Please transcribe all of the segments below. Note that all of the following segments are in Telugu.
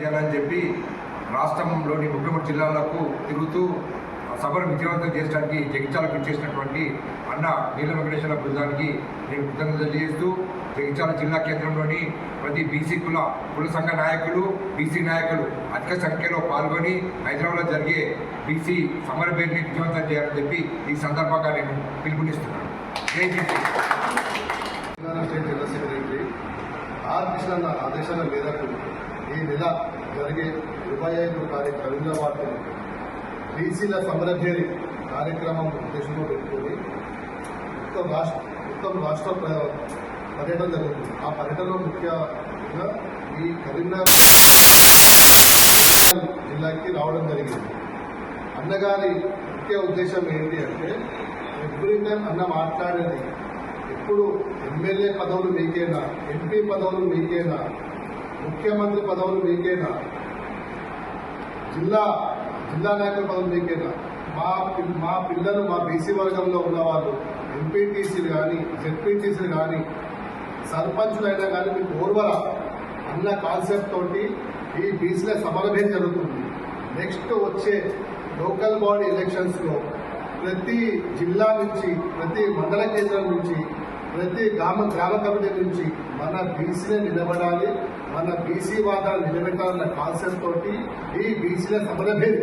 చేయాలని చెప్పి రాష్ట్రంలోని ముఖ్యమంత్రి జిల్లాలకు తిరుగుతూ సభను విజయవంతం చేయడానికి జగిత్యాలకు ఇచ్చేసినటువంటి అన్న నీల వెంకటేశ్వర బృందానికి నేను కృతజ్ఞతలు తెలియజేస్తూ జగిత్యాల జిల్లా కేంద్రంలోని ప్రతి బీసీ కుల కుల సంఘ నాయకులు బీసీ నాయకులు అధిక సంఖ్యలో పాల్గొని హైదరాబాద్లో జరిగే బీసీ సమర పేరుని విజయవంతం చేయాలని చెప్పి ఈ సందర్భంగా నేను పిలుపునిస్తున్నాను. Telangana state general secretary R Krishna ఆదేశాల మేరకు ఈ నెల జరిగే ఇరవై ఐదు తారీఖు రవీంద్రబాద్ బీసీల సమరభేరి కార్యక్రమం ఉద్దేశంలో పెట్టుకొని మొత్తం రాష్ట్ర మొత్తం రాష్ట్ర పర్యటన జరుగుతుంది. ఆ పర్యటనలో ముఖ్యంగా ఈ కరీంనగర్ జిల్లాకి రావడం జరిగింది. అన్నగారి ముఖ్య ఉద్దేశం ఏంటి అంటే ఎవ్రీ టైం అన్న మాట్లాడేది ఎప్పుడు ఎమ్మెల్యే పదవులు మీకేనా ఎంపీ పదవులు మీకేనా ముఖ్యమంత్రి పదవులు మీకేనా? జిల్లా జిల్లా నాయకుల పదవులు మీకేనా? మా మా పిల్లలు మా బీసీ వర్గంలో ఉన్నవాళ్ళు ఎంపీటీసీలు కానీ జెడ్పీటీసీలు కానీ సర్పంచులైనా కానీ మీకు ఓర్వల అన్న కాన్సెప్ట్ తోటి ఈ బీసీల సమరభేద జరుగుతుంది. నెక్స్ట్ వచ్చే లోకల్ బాడీ ఎలక్షన్స్లో ప్రతి జిల్లా నుంచి ప్రతి మండల కేంద్రం నుంచి ప్రతి గ్రామ గ్రామ కమిటీ నుంచి మన బీసీలే నిలబడాలి. మన బీసీ వాదాలు నిలబెట్టాలన్న కాన్సెప్ట్ తోటి ఈ బీసీల సమరభేది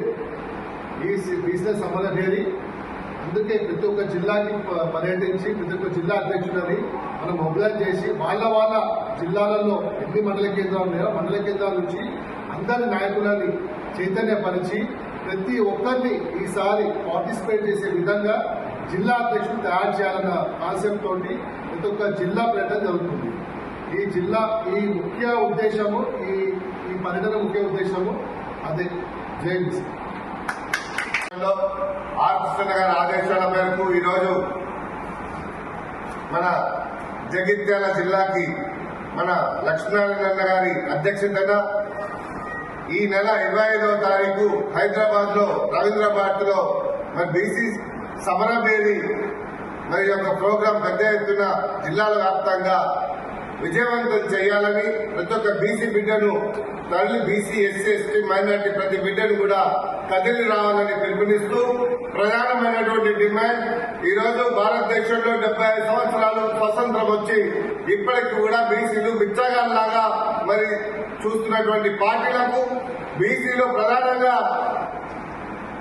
ఈ బీసీల సమరభేరి అందుకే ప్రతి ఒక్క జిల్లాకి పర్యటించి ప్రతి ఒక్క జిల్లా అధ్యక్షులని మనం మొబిలైజ్ చేసి వాళ్ళ వాళ్ళ జిల్లాలలో ఎన్ని మండల కేంద్రాలు ఉన్నాయో మండల కేంద్రాల నుంచి అందరి నాయకులని చైతన్యపరిచి ప్రతి ఒక్కరిని ఈసారి పార్టిసిపేట్ చేసే విధంగా జిల్లా అధ్యక్షుడు తయారు చేయాలన్న కాన్సెప్ట్ తోటి ప్రతి ఒక్క జిల్లా పర్యటన జరుగుతుంది. ఈ జిల్లా ఈ ముఖ్య ఉద్దేశము ఈ ఈ పర్యటన ముఖ్య ఉద్దేశము అదే జైన్స్. ఆర్కృష్ణ గారి ఆదేశాల మేరకు ఈరోజు మన జగిత్యాల జిల్లాకి మన లక్ష్మీనారాయణ గారి అధ్యక్షతన ఈ నెల ఇరవై ఐదవ తారీఖు హైదరాబాద్లో రవీంద్రభారత్లో మరి బీసీ సమరభేరి మరి యొక్క ప్రోగ్రాం పెద్ద ఎత్తున జిల్లాల వ్యాప్తంగా విజయవంతం చేయాలని ప్రతి ఒక్క బీసీ బిడ్డను తల్లి బీసీ ఎస్సీ ఎస్టీ మైనార్టీ ప్రతి బిడ్డను కూడా కదిలి రావాలని పిలుపునిస్తూ ప్రధానమైనటువంటి డిమాండ్ ఈ రోజు భారతదేశంలో డెబ్బై ఐదు సంవత్సరాలు స్వతంత్రం వచ్చి ఇప్పటికి కూడా బీసీలు బిచ్చగాళ్ళలాగా మరి చూస్తున్నటువంటి పార్టీలకు బీసీలో ప్రధానంగా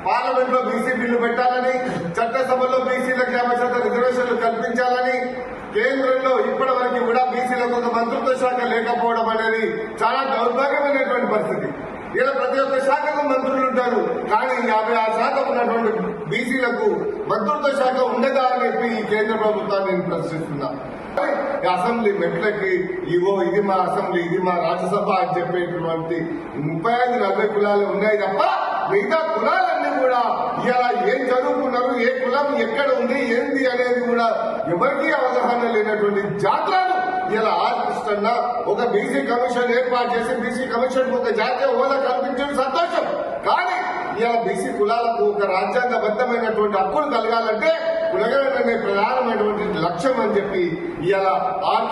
పార్లమెంట్లో బీసీ బిల్లు పెట్టాలని చట్టసభలో బీసీ యాభై శాతం రిజర్వేషన్లు కల్పించాలని కేంద్రంలో ఇప్పటి వరకు కూడా బీసీలకు ఒక మంత్రిత్వ శాఖ లేకపోవడం అనేది చాలా దౌర్భాగ్యమైనటువంటి పరిస్థితి. ఇలా ప్రతి ఒక్క శాఖకు మంత్రులు ఉంటారు. కానీ యాభై ఆరు శాతం ఉన్నటువంటి బీసీలకు మంత్రిత్వ శాఖ ఉండదా అని చెప్పి ఈ కేంద్ర ప్రభుత్వాన్ని నేను ప్రశ్నిస్తున్నా. ఈ అసెంబ్లీ మెట్లకి ఇవో ఇది మా అసెంబ్లీ ఇది మా రాజ్యసభ అని చెప్పేటువంటి ముప్పై ఐదు నలభై కులాలు ఉన్నాయి తప్ప మిగతా కులాలన్నీ కూడా ఇలా ఏం చదువుకున్నారు ఏ కులం ఎక్కడ ఉంది ఏంది అనేది కూడా ఎవరికీ అవగాహన లేనటువంటి జాతరలు ఇలా ఆర్టిస్టన్న ఒక బీసీ కమిషన్ ఏర్పాటు చేసి బీసీ కమిషన్ ఒక జాతీయ హోదా కల్పించడం సంతోషం. కానీ ఇలా బీసీ కులాలకు ఒక రాజ్యాంగబద్ధమైనటువంటి హక్కులు కలగాలంటే కులగలనే ప్రధానమైనటువంటి లక్ష్యం అని చెప్పి ఇలా ఆర్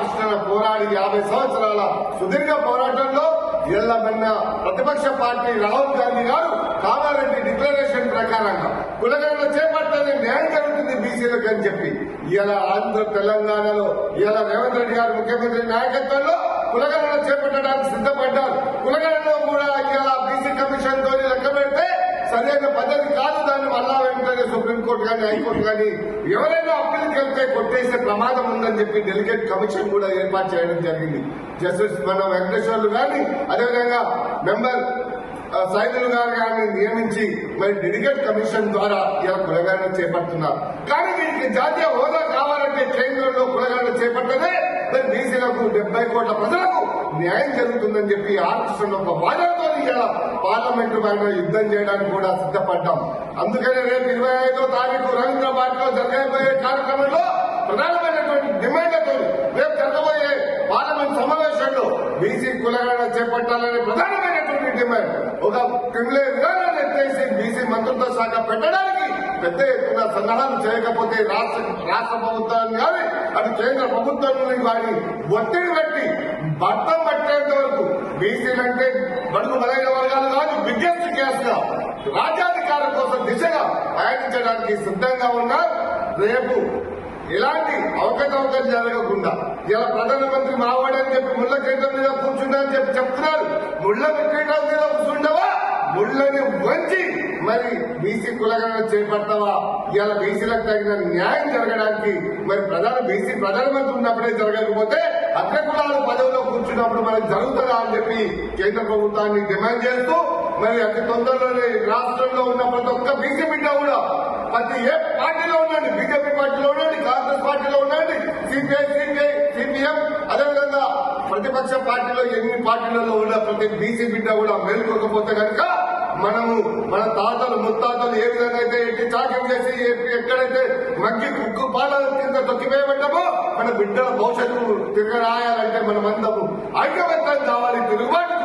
పోరాడి యాభై సంవత్సరాల సుదీర్ఘ పోరాటంలో ఎల్లమన్న ప్రతిపక్ష పార్టీ రాహుల్ గాంధీ గారు కామారెడ్డి డిక్లరేషన్ ప్రకారంగా కులగణన చేపట్టాలని న్యాయం జరుగుతుంది బీసీలకు అని చెప్పి. ఇలా ఆంధ్ర తెలంగాణలో ఇలా రేవంత్ రెడ్డి గారు ముఖ్యమంత్రి నాయకత్వంలో కులగణన చేపట్టడానికి సిద్ధపడ్డారు. కులగణలో కూడా ఇలా బీసీ కమిషన్తో లెక్క పెడితే సరైన పద్ధతి కాదు. దాన్ని మళ్ళా వెంటనే సుప్రీంకోర్టు కానీ హైకోర్టు కానీ ఎవరైనా అప్పీల్కి వెళ్తే కొట్టేసే ప్రమాదం ఉందని చెప్పి డెలిగేట్ కమిషన్ కూడా ఏర్పాటు చేయడం జరిగింది. జస్టిస్ మన వెంకటేశ్వర్లు కానీ అదేవిధంగా మెంబర్ సైదులు గారు గారిని నియమించి మరి డెలిగేట్ కమిషన్ ద్వారా ఇలా కులగారణ చేపడుతున్నారు. కానీ వీరికి జాతీయ హోదా కావాలంటే కేంద్రంలో కులగారణ చేపట్టనే మరి బీసీలకు డెబ్బై కోట్ల ప్రజలకు న్యాయం జరుగుతుందని చెప్పి ఆర్టిస్టులు ఒక వాదనతో ఇలా పార్లమెంటు పైన యుద్ధం చేయడానికి కూడా సిద్ధపడ్డాం. అందుకనే రేపు ఇరవై ఐదో తారీఖు రవీంద్రబాద్లో జరగబోయే కార్యక్రమంలో ప్రధానమైనటువంటి డిమాండ్లతో రేపు జరగబోయే పార్లమెంట్ సమావేశంలో బీసీ కులగణన చేపట్టాలనే ప్రధానమైన డిమాండ్ ఒక క్రిమినల్ విధానాన్ని ఎత్తేసి బీసీ మంత్రిత్వ శాఖ పెట్టడానికి పెద్ద ఎత్తున సంఘటన చేయకపోతే రాష్ట్ర రాష్ట్ర ప్రభుత్వాన్ని కానీ అటు కేంద్ర ప్రభుత్వాన్ని కానీ ఒత్తిడి పెట్టి బట్టం పట్టేంత వరకు బీసీలంటే బడుగు బలైన వర్గాలు కాదు బిగ్గెస్ట్ కేస్గా రాజ్యాధికారం కోసం దిశగా ప్రయాణించడానికి సిద్ధంగా ఉన్నారు. రేపు ఇలాంటి అవకతవకలు జరగకుండా ఇలా ప్రధానమంత్రి మావాడని చెప్పి ముళ్ళ కేంద్రం మీద కూర్చుంటా అని చెప్పి చెప్తున్నారు. ముళ్ళ విక్రీటం మీద కూర్చుండవా? ముళ్ళని వంచి మరి బీసీ కులగణన చేపడతావా? ఇలా బీసీలకు తగిన న్యాయం జరగడానికి మరి ప్రధాన బీసీ ప్రధానమంత్రి ఉన్నప్పుడే జరగకపోతే అగ్ర కులాల పదవిలో కూర్చున్నప్పుడు మనకి జరుగుతుందా అని చెప్పి కేంద్ర ప్రభుత్వాన్ని డిమాండ్ చేస్తూ మరి అతి తొందరలోనే రాష్ట్రంలో ఉన్న ప్రతి ఒక్క బీసీ బిడ్డ కూడా ప్రతి ఏ పార్టీలో ఉండండి. బీజేపీ పార్టీలో ఉండండి కాంగ్రెస్ పార్టీలో ఉండండి సిపిఐ సిపిఐ సిపిఎం అదేవిధంగా ప్రతిపక్ష పార్టీలో ఎన్ని పార్టీలలో ఉన్న ప్రతి బీసీ బిడ్డ కూడా మేల్కోకపోతే కనుక మనము మన తాతలు ముత్తాతలు ఏ విధంగా అయితే ఎట్టి చాకం చేసి ఎక్కడైతే మగ్గి కుక్కు పాలన కింద తొక్కివేయబడ్డామో మన బిడ్డల భవిష్యత్తు తిరగరాయాలంటే మనమందరము ఐకమత్యం కావాలి తిరుగుబాటు